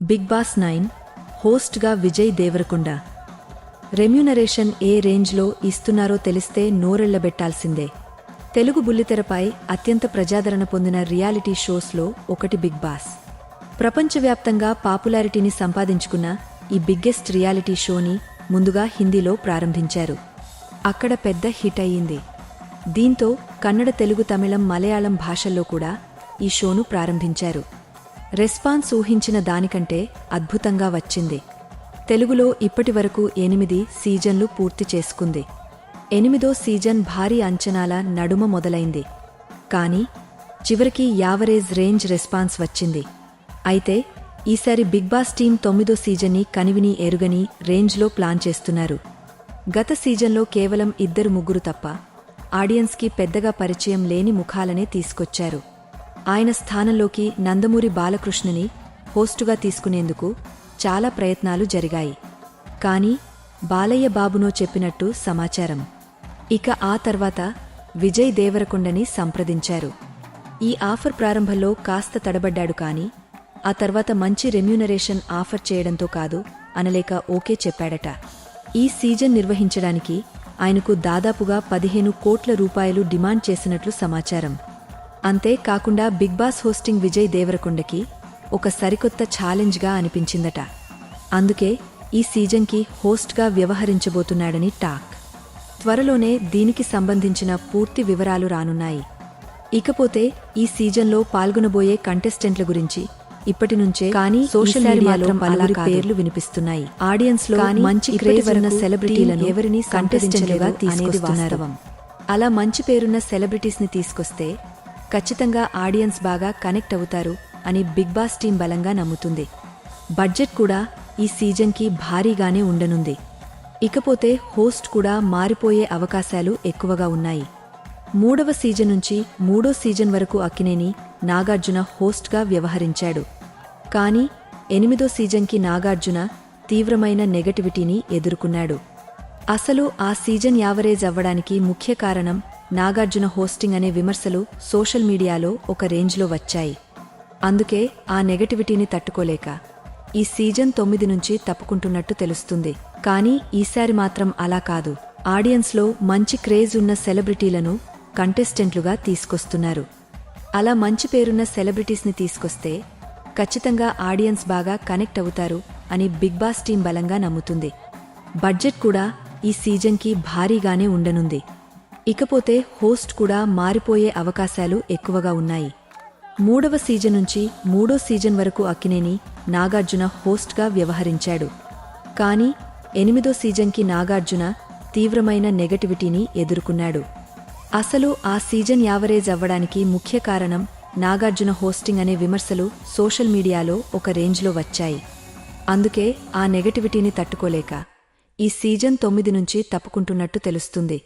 Big Boss nine హోస్ట్గా Vijay Devarakonda. Remuneration ఏ రేంజ్లో ఇస్తున్నారో తెలిస్తే నోరెళ్ళబెట్టాల్సిందే తెలుగు బుల్లితెరపై అత్యంత ప్రజాదరణ పొందిన రియాలిటీ షోస్లో ఒకటి బిగ్ బాస్. ప్రపంచవ్యాప్తంగా పాపులారిటీని సంపాదించుకున్న ఈ బిగ్గెస్ట్ రియాలిటీ షోని ముందుగా హిందీలో ప్రారంభించారు. అక్కడ పెద్ద హిట్ అయ్యింది. దీంతో కన్నడ తెలుగు తమిళం మలయాళం భాషల్లో కూడా ఈ షోను ప్రారంభించారు. రెస్పాన్స్ ఊహించిన దానికంటే అద్భుతంగా వచ్చింది. తెలుగులో ఇప్పటివరకు ఎనిమిది సీజన్లు పూర్తి చేసుకుంది. ఎనిమిదో సీజన్ భారీ అంచనాల నడుమ మొదలైంది. కానీ చివరికి యావరేజ్ రేంజ్ రెస్పాన్స్ వచ్చింది. అయితే ఈసారి బిగ్ బాస్ టీం తొమ్మిదో సీజన్ని కనివిని ఎరుగని రేంజ్లో ప్లాన్ చేస్తున్నారు. గత సీజన్లో కేవలం ఇద్దరు ముగ్గురు తప్ప ఆడియన్స్కి పెద్దగా పరిచయం లేని ముఖాలనే తీసుకొచ్చారు. ఆయన స్థానంలోకి నందమూరి బాలకృష్ణని హోస్టుగా తీసుకునేందుకు చాలా ప్రయత్నాలు జరిగాయి. కానీ బాలయ్య బాబునో చెప్పినట్టు సమాచారం. ఇక ఆ తర్వాత విజయ్ దేవరకొండని సంప్రదించారు. ఈ ఆఫర్ ప్రారంభంలో కాస్త తడబడ్డాడు కానీ ఆ తర్వాత మంచి రెమ్యూనరేషన్ ఆఫర్ చేయడంతో కాదు అనలేక ఓకే చెప్పాడట. ఈ సీజన్ నిర్వహించడానికి ఆయనకు దాదాపుగా పదిహేను కోట్ల రూపాయలు డిమాండ్ చేసినట్లు సమాచారం. అంతే కాకుండా బిగ్ బాస్ హోస్టింగ్ విజయ్ దేవరకొండకి ఒక సరికొత్త ఛాలెంజ్గా అనిపించిందట. అందుకే ఈ సీజన్కి హోస్ట్గా వ్యవహరించబోతున్నాడని టాక్. త్వరలోనే దీనికి సంబంధించిన పూర్తి వివరాలు రానున్నాయి. ఇకపోతే ఈ సీజన్లో పాల్గొనబోయే కంటెస్టెంట్ల గురించి ఇప్పటి నుంచే కానీ సోషల్ మీడియాలో పలువురి పేర్లు వినిపిస్తున్నాయి. ఆడియన్స్లో మంచి క్రేజ్ ఉన్న సెలబ్రిటీలను ఎవరిని కంటెస్టెంట్లుగా తీసుకొస్తున్నారు. అలా మంచి పేరున్న సెలబ్రిటీస్ని తీసుకొస్తే ఖచ్చితంగా ఆడియన్స్ బాగా కనెక్ట్ అవుతారు అని బిగ్ బాస్ టీం బలంగా నమ్ముతుంది. బడ్జెట్ కూడా ఈ సీజన్కి భారీగానే ఉండనుంది. ఇకపోతే హోస్ట్ కూడా మారిపోయే అవకాశాలు ఎక్కువగా ఉన్నాయి. మూడవ సీజన్ నుంచి మూడో సీజన్ వరకు అక్కినేని నాగార్జున హోస్ట్గా వ్యవహరించాడు. కానీ ఎనిమిదో సీజన్కి నాగార్జున తీవ్రమైన నెగటివిటీని ఎదుర్కొన్నాడు. అసలు ఆ సీజన్ యావరేజ్ అవ్వడానికి ముఖ్య కారణం నాగార్జున హోస్టింగ్ అనే విమర్శలు సోషల్ మీడియాలో ఒక రేంజ్లో వచ్చాయి. అందుకే ఆ నెగటివిటీని తట్టుకోలేక ఈ సీజన్ తొమ్మిది నుంచి తప్పుకుంటున్నట్టు తెలుస్తుంది. కానీ ఈసారి మాత్రం అలా కాదు. ఆడియన్స్లో మంచి క్రేజ్ ఉన్న సెలబ్రిటీలను కంటెస్టెంట్లుగా తీసుకొస్తున్నారు. అలా మంచి పేరున్న సెలబ్రిటీస్ని తీసుకొస్తే ఖచ్చితంగా ఆడియన్స్ బాగా కనెక్ట్ అవుతారు అని బిగ్ బాస్ టీం బలంగా నమ్ముతుంది. బడ్జెట్ కూడా ఈ సీజన్కి భారీగానే ఉండనుంది. ఇకపోతే హోస్ట్ కూడా మారిపోయే అవకాశాలు ఎక్కువగా ఉన్నాయి. మూడవ సీజన్ నుంచి మూడో సీజన్ వరకు అక్కినేని నాగార్జున హోస్ట్గా వ్యవహరించాడు. కానీ ఎనిమిదో సీజన్కి నాగార్జున తీవ్రమైన నెగటివిటీని ఎదుర్కొన్నాడు. అసలు ఆ సీజన్ యావరేజ్ అవ్వడానికి ముఖ్య కారణం నాగార్జున హోస్టింగ్ అనే విమర్శలు సోషల్ మీడియాలో ఒక రేంజ్లో వచ్చాయి. అందుకే ఆ నెగటివిటీని తట్టుకోలేక ఈ సీజన్ తొమ్మిది నుంచి తప్పుకుంటున్నట్టు తెలుస్తుంది.